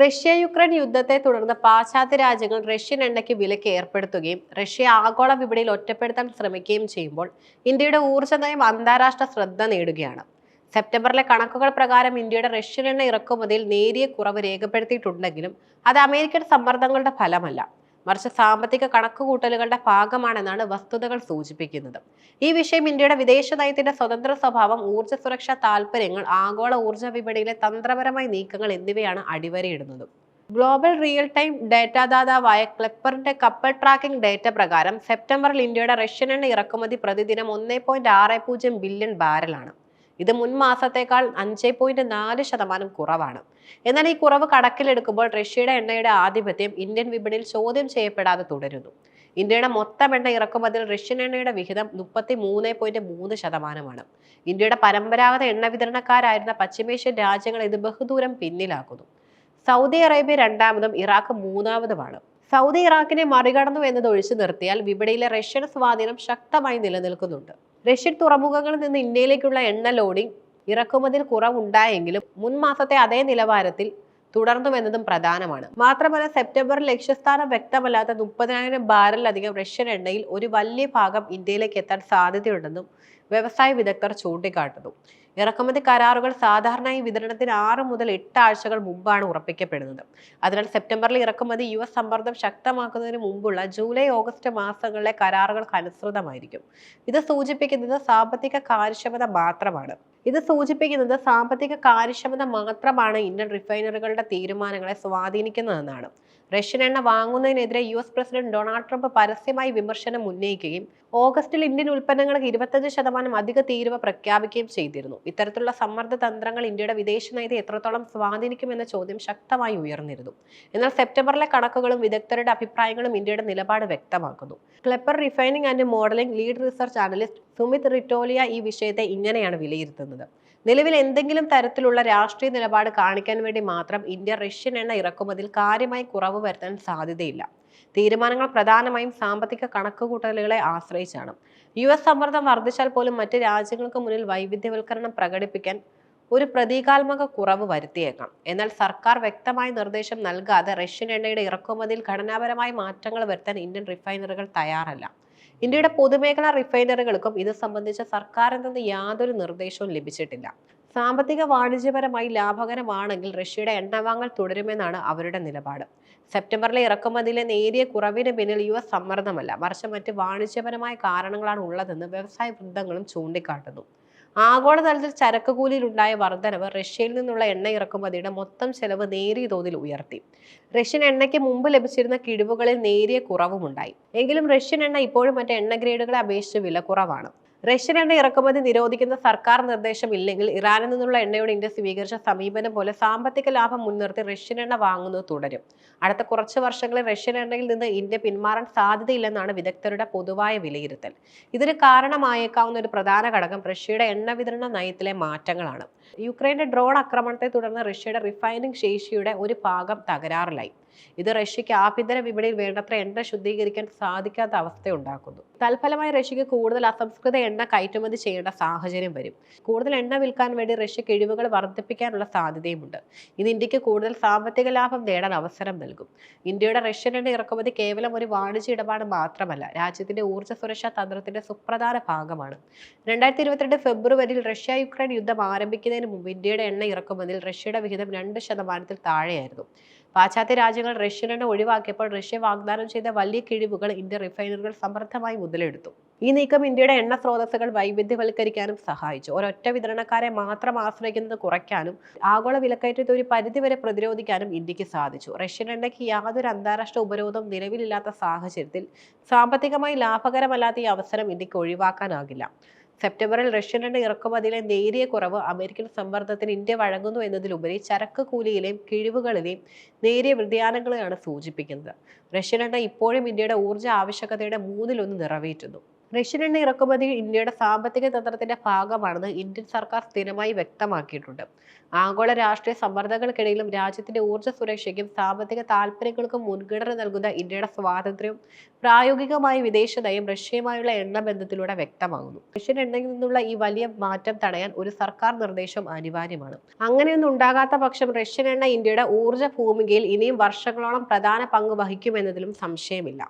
Russia Ukraine യുദ്ധത്തെ തുടർന്ന് പാശ്ചാത്യ രാജ്യങ്ങൾ റഷ്യൻ എണ്ണയ്ക്ക് വിലക്ക് ഏർപ്പെടുത്തുകയും റഷ്യ ആഗോള വിപണിയിൽ ഒറ്റപ്പെടുത്താൻ ശ്രമിക്കുകയും ചെയ്യുമ്പോൾ ഇന്ത്യയുടെ ഊർജ നയം അന്താരാഷ്ട്ര ശ്രദ്ധ നേടുകയാണ്. സെപ്റ്റംബറിലെ കണക്കുകൾ പ്രകാരം ഇന്ത്യയുടെ റഷ്യൻ എണ്ണ ഇറക്കുമതിയിൽ നേരിയ കുറവ് രേഖപ്പെടുത്തിയിട്ടുണ്ടെങ്കിലും അത് അമേരിക്കൻ സമ്മർദ്ദങ്ങളുടെ ഫലമല്ല. മറിച്ച് സാമ്പത്തിക കണക്കുകൂട്ടലുകളുടെ ഭാഗമാണെന്നാണ് വസ്തുതകൾ സൂചിപ്പിക്കുന്നത്. ഈ വിഷയം ഇന്ത്യയുടെ വിദേശ നയത്തിന്റെ സ്വതന്ത്ര സ്വഭാവം ഊർജ സുരക്ഷാ താൽപ്പര്യങ്ങൾ ആഗോള ഊർജ വിപണിയിലെ തന്ത്രപരമായ നീക്കങ്ങൾ എന്നിവയാണ് അടിവരയിടുന്നത്. ഗ്ലോബൽ റിയൽ ടൈം ഡേറ്റാദാതാവായ ക്ലെപ്പറിന്റെ കപ്പൽ ട്രാക്കിംഗ് ഡാറ്റ പ്രകാരം സെപ്റ്റംബറിൽ ഇന്ത്യയുടെ റഷ്യൻ എണ്ണ ഇറക്കുമതി പ്രതിദിനം ഒന്നേ ബില്യൺ ബാരലാണ്. ഇത് മുൻ മാസത്തേക്കാൾ അഞ്ച് പോയിന്റ് നാല് ശതമാനം കുറവാണ്. എന്നാൽ ഈ കുറവ് കണക്കിലെടുക്കുമ്പോൾ റഷ്യയുടെ എണ്ണയുടെ ആധിപത്യം ഇന്ത്യൻ വിപണിയിൽ ചോദ്യം ചെയ്യപ്പെടാതെ തുടരുന്നു. ഇന്ത്യയുടെ മൊത്തം എണ്ണ ഇറക്കുമതിയിൽ റഷ്യൻ എണ്ണയുടെ വിഹിതം മുപ്പത്തി മൂന്ന് പോയിന്റ് മൂന്ന് ശതമാനമാണ്. ഇന്ത്യയുടെ പരമ്പരാഗത എണ്ണ വിതരണക്കാരായിരുന്ന പശ്ചിമേഷ്യൻ രാജ്യങ്ങൾ ഇത് ബഹുദൂരം പിന്നിലാക്കുന്നു. സൗദി അറേബ്യ രണ്ടാമതും ഇറാഖ് മൂന്നാമതുമാണ്. സൗദി ഇറാഖിനെ മറികടന്നു എന്നത് ഒഴിച്ചു നിർത്തിയാൽ വിപണിയിലെ റഷ്യൻ സ്വാധീനം ശക്തമായി നിലനിൽക്കുന്നുണ്ട്. റഷ്യൻ തുറമുഖങ്ങളിൽ നിന്ന് ഇന്ത്യയിലേക്കുള്ള എണ്ണ ലോഡിംഗ് ഇറക്കുമതിയിൽ കുറവുണ്ടായെങ്കിലും മുൻ മാസത്തെ അതേ നിലവാരത്തിൽ തുടർന്നുവെന്നതും പ്രധാനമാണ്. മാത്രമല്ല സെപ്റ്റംബറിൽ ലക്ഷ്യസ്ഥാനം വ്യക്തമല്ലാത്ത മുപ്പതിനായിരം ബാരലധികം റഷ്യൻ എണ്ണയിൽ ഒരു വലിയ ഭാഗം ഇന്ത്യയിലേക്ക് എത്താൻ സാധ്യതയുണ്ടെന്നും വ്യവസായ വിദഗ്ധർ ചൂണ്ടിക്കാട്ടുന്നു. ഇറക്കുമതി കരാറുകൾ സാധാരണയായി വിതരണത്തിന് ആറ് മുതൽ എട്ട് ആഴ്ചകൾ മുമ്പാണ് ഉറപ്പിക്കപ്പെടുന്നത്. അതിനാൽ സെപ്റ്റംബറിൽ ഇറക്കുമതി യു എസ് സമ്മർദ്ദം ശക്തമാക്കുന്നതിന് മുമ്പുള്ള ജൂലൈ ഓഗസ്റ്റ് മാസങ്ങളിലെ കരാറുകൾക്ക് അനുസൃതമായിരിക്കും. ഇത് സൂചിപ്പിക്കുന്നത് സാമ്പത്തിക കാര്യക്ഷമത മാത്രമാണ്. ഇത് സൂചിപ്പിക്കുന്നത് സാമ്പത്തിക കാര്യക്ഷമത മാത്രമാണ് ഇന്ത്യൻ റിഫൈനറികളുടെ തീരുമാനങ്ങളെ സ്വാധീനിക്കുന്നതെന്നാണ്. റഷ്യൻ എണ്ണ വാങ്ങുന്നതിനെതിരെ U S president Donald Trump പരസ്യമായി വിമർശനം ഉന്നയിക്കുകയും ഓഗസ്റ്റിൽ ഇന്ത്യൻ ഉൽപ്പന്നങ്ങൾക്ക് ഇരുപത്തഞ്ച് ശതമാനം അധിക തീരുവ പ്രഖ്യാപിക്കുകയും ചെയ്തിരുന്നു. ഇത്തരത്തിലുള്ള സമ്മർദ്ദ തന്ത്രങ്ങൾ ഇന്ത്യയുടെ വിദേശ നയത്തെ എത്രത്തോളം സ്വാധീനിക്കുമെന്ന ചോദ്യം ശക്തമായി ഉയർന്നിരുന്നു. എന്നാൽ സെപ്റ്റംബറിലെ കണക്കുകളും വിദഗ്ധരുടെ അഭിപ്രായങ്ങളും ഇന്ത്യയുടെ നിലപാട് വ്യക്തമാക്കുന്നു. Kpler refining and modelling lead research analyst Sumit Ritolia ഈ വിഷയത്തെ ഇങ്ങനെയാണ് വിലയിരുത്തുന്നത്. നിലവിൽ എന്തെങ്കിലും തരത്തിലുള്ള രാഷ്ട്രീയ നിലപാട് കാണിക്കാൻ വേണ്ടി മാത്രം ഇന്ത്യ റഷ്യൻ എണ്ണ ഇറക്കുമതിയിൽ കാര്യമായി കുറവ് വരുത്താൻ സാധ്യതയില്ല. തീരുമാനങ്ങൾ പ്രധാനമായും സാമ്പത്തിക കണക്കുകൂട്ടലുകളെ ആശ്രയിച്ചാണ്. യു എസ് സമ്മർദ്ദം വർദ്ധിച്ചാൽ പോലും മറ്റ് രാജ്യങ്ങൾക്ക് മുന്നിൽ വൈവിധ്യവൽക്കരണം പ്രകടിപ്പിക്കാൻ ഒരു പ്രതീകാത്മക കുറവ് വരുത്തിയേക്കാം. എന്നാൽ സർക്കാർ വ്യക്തമായ നിർദ്ദേശം നൽകാതെ റഷ്യൻ എണ്ണയുടെ ഇറക്കുമതിയിൽ ഘടനാപരമായ മാറ്റങ്ങൾ വരുത്താൻ ഇന്ത്യൻ റിഫൈനറികൾ തയ്യാറല്ല. ഇന്ത്യയുടെ പൊതുമേഖലാ റിഫൈനറികൾക്കും ഇത് സംബന്ധിച്ച് സർക്കാരിൽ നിന്ന് യാതൊരു നിർദ്ദേശവും ലഭിച്ചിട്ടില്ല. സാമ്പത്തിക വാണിജ്യപരമായി ലാഭകരമാണെങ്കിൽ റഷ്യയുടെ എണ്ണ വാങ്ങൽ തുടരുമെന്നാണ് അവരുടെ നിലപാട്. സെപ്റ്റംബറിലെ ഇറക്കുമതിയിലെ നേരിയ കുറവിന് പിന്നിൽ യു എസ് സമ്മർദ്ദമല്ല. മറിച്ച് മറ്റ് വാണിജ്യപരമായ കാരണങ്ങളാണ് ഉള്ളതെന്ന് വ്യവസായ വൃന്ദങ്ങളും ചൂണ്ടിക്കാട്ടുന്നു. ആഗോളതലത്തിൽ ചരക്ക് കൂലിയിലുണ്ടായ വർധനവ് റഷ്യയിൽ നിന്നുള്ള എണ്ണ ഇറക്കുമതിയുടെ മൊത്തം ചെലവ് നേരിയ തോതിൽ ഉയർത്തി. റഷ്യൻ എണ്ണയ്ക്ക് മുമ്പ് ലഭിച്ചിരുന്ന കിഴിവുകളിൽ നേരിയ കുറവുമുണ്ടായി. എങ്കിലും റഷ്യൻ എണ്ണ ഇപ്പോഴും മറ്റ് എണ്ണ ഗ്രേഡുകളെ അപേക്ഷിച്ച് വില കുറവാണ്. റഷ്യൻ എണ്ണ ഇറക്കുമതി നിരോധിക്കുന്ന സർക്കാർ നിർദ്ദേശം ഇല്ലെങ്കിൽ ഇറാനിൽ നിന്നുള്ള എണ്ണയോട് ഇന്ത്യ സ്വീകരിച്ച സമീപനം പോലെ സാമ്പത്തിക ലാഭം മുൻനിർത്തി റഷ്യൻ എണ്ണ വാങ്ങുന്നത് തുടരും. അടുത്ത കുറച്ച് വർഷങ്ങളിൽ റഷ്യൻ എണ്ണയിൽ നിന്ന് ഇന്ത്യ പിന്മാറാൻ സാധ്യതയില്ലെന്നാണ് വിദഗ്ധരുടെ പൊതുവായ വിലയിരുത്തൽ. ഇതിന് കാരണമായേക്കാവുന്ന ഒരു പ്രധാന ഘടകം റഷ്യയുടെ എണ്ണ വിതരണ നയത്തിലെ മാറ്റങ്ങളാണ്. യുക്രൈന്റെ ഡ്രോൺ ആക്രമണത്തെ തുടർന്ന് റഷ്യയുടെ റിഫൈനിങ് ശേഷിയുടെ ഒരു ഭാഗം തകരാറിലായി. ഇത് റഷ്യക്ക് ആഭ്യന്തര വിപണിയിൽ വേണ്ടത്ര എണ്ണ ശുദ്ധീകരിക്കാൻ സാധിക്കാത്ത അവസ്ഥയുണ്ടാക്കുന്നു തൽഫലമായി റഷ്യക്ക് കൂടുതൽ അസംസ്കൃത എണ്ണ കയറ്റുമതി ചെയ്യേണ്ട സാഹചര്യം വരും. കൂടുതൽ എണ്ണ വിൽക്കാൻ വേണ്ടി റഷ്യ കിഴിവുകൾ വർദ്ധിപ്പിക്കാനുള്ള സാധ്യതയുമുണ്ട്. ഇത് ഇന്ത്യയ്ക്ക് കൂടുതൽ സാമ്പത്തിക ലാഭം നേടാൻ അവസരം നൽകും. ഇന്ത്യയുടെ റഷ്യൻ എണ്ണ ഇറക്കുമതി കേവലം ഒരു വാണിജ്യ ഇടപാട് മാത്രമല്ല രാജ്യത്തിന്റെ ഊർജ സുരക്ഷാ തന്ത്രത്തിന്റെ സുപ്രധാന ഭാഗമാണ്. രണ്ടായിരത്തി ഇരുപത്തിരണ്ട് ഫെബ്രുവരിയിൽ റഷ്യ യുക്രൈൻ യുദ്ധം ആരംഭിക്കുന്നതിന് മുമ്പ് ഇന്ത്യയുടെ എണ്ണ ഇറക്കുമതിയിൽ റഷ്യയുടെ വിഹിതം രണ്ട് ശതമാനത്തിൽ താഴെയായിരുന്നു. പാശ്ചാത്യ രാജ്യങ്ങൾ റഷ്യനെണ്ണ ഒഴിവാക്കിയപ്പോൾ റഷ്യ വാഗ്ദാനം ചെയ്ത വലിയ കിഴിവുകൾ ഇന്ത്യ റിഫൈനറികൾ സമർത്ഥമായി മുതലെടുത്തു. ഈ നീക്കം ഇന്ത്യയുടെ എണ്ണ സ്രോതസ്സുകൾ വൈവിധ്യവൽക്കരിക്കാനും സഹായിച്ചു. ഒരൊറ്റ വിതരണക്കാരെ മാത്രം ആശ്രയിക്കുന്നത് കുറയ്ക്കാനും ആഗോള വിലക്കയറ്റത്തെ ഒരു പരിധിവരെ പ്രതിരോധിക്കാനും ഇന്ത്യയ്ക്ക് സാധിച്ചു. റഷ്യൻ എണ്ണയ്ക്ക് യാതൊരു അന്താരാഷ്ട്ര ഉപരോധം നിലവിലില്ലാത്ത സാഹചര്യത്തിൽ സാമ്പത്തികമായി ലാഭകരമല്ലാത്ത ഈ അവസരം ഇന്ത്യയ്ക്ക് ഒഴിവാക്കാനാകില്ല. സെപ്റ്റംബറിൽ റഷ്യൻ എണ്ണ ഇറക്കുമതിയിലെ നേരിയ കുറവ് അമേരിക്കൻ സമ്മർദ്ദത്തിന് ഇന്ത്യ വഴങ്ങുന്നു എന്നതിലുപരി ചരക്ക് കൂലിയിലെയും കിഴിവുകളിലെയും നേരിയ വ്യതിയാനങ്ങളെയാണ് സൂചിപ്പിക്കുന്നത്. റഷ്യൻ എണ്ണ ഇപ്പോഴും ഇന്ത്യയുടെ ഊർജ ആവശ്യകതയുടെ മൂന്നിലൊന്ന് നിറവേറ്റുന്നു. റഷ്യൻ എണ്ണ ഇറക്കുമതി ഇന്ത്യയുടെ സാമ്പത്തിക തന്ത്രത്തിന്റെ ഭാഗമാണെന്ന് ഇന്ത്യൻ സർക്കാർ സ്ഥിരമായി വ്യക്തമാക്കിയിട്ടുണ്ട്. ആഗോള രാഷ്ട്രീയ സമ്മർദ്ദങ്ങൾക്കിടയിലും രാജ്യത്തിന്റെ ഊർജ സുരക്ഷയ്ക്കും സാമ്പത്തിക താല്പര്യങ്ങൾക്കും മുൻഗണന നൽകുന്ന ഇന്ത്യയുടെ സ്വാതന്ത്ര്യം പ്രായോഗികമായ വിദേശ നയം റഷ്യയുമായുള്ള എണ്ണ ബന്ധത്തിലൂടെ വ്യക്തമാകുന്നു. റഷ്യൻ എണ്ണയിൽ നിന്നുള്ള ഈ വലിയ മാറ്റം തടയാൻ ഒരു സർക്കാർ നിർദ്ദേശം അനിവാര്യമാണ്. അങ്ങനെയൊന്നും ഉണ്ടാകാത്ത പക്ഷം റഷ്യൻ എണ്ണ ഇന്ത്യയുടെ ഊർജ ഭൂമികയിൽ ഇനിയും വർഷങ്ങളോളം പ്രധാന പങ്ക് വഹിക്കുമെന്നതിലും സംശയമില്ല.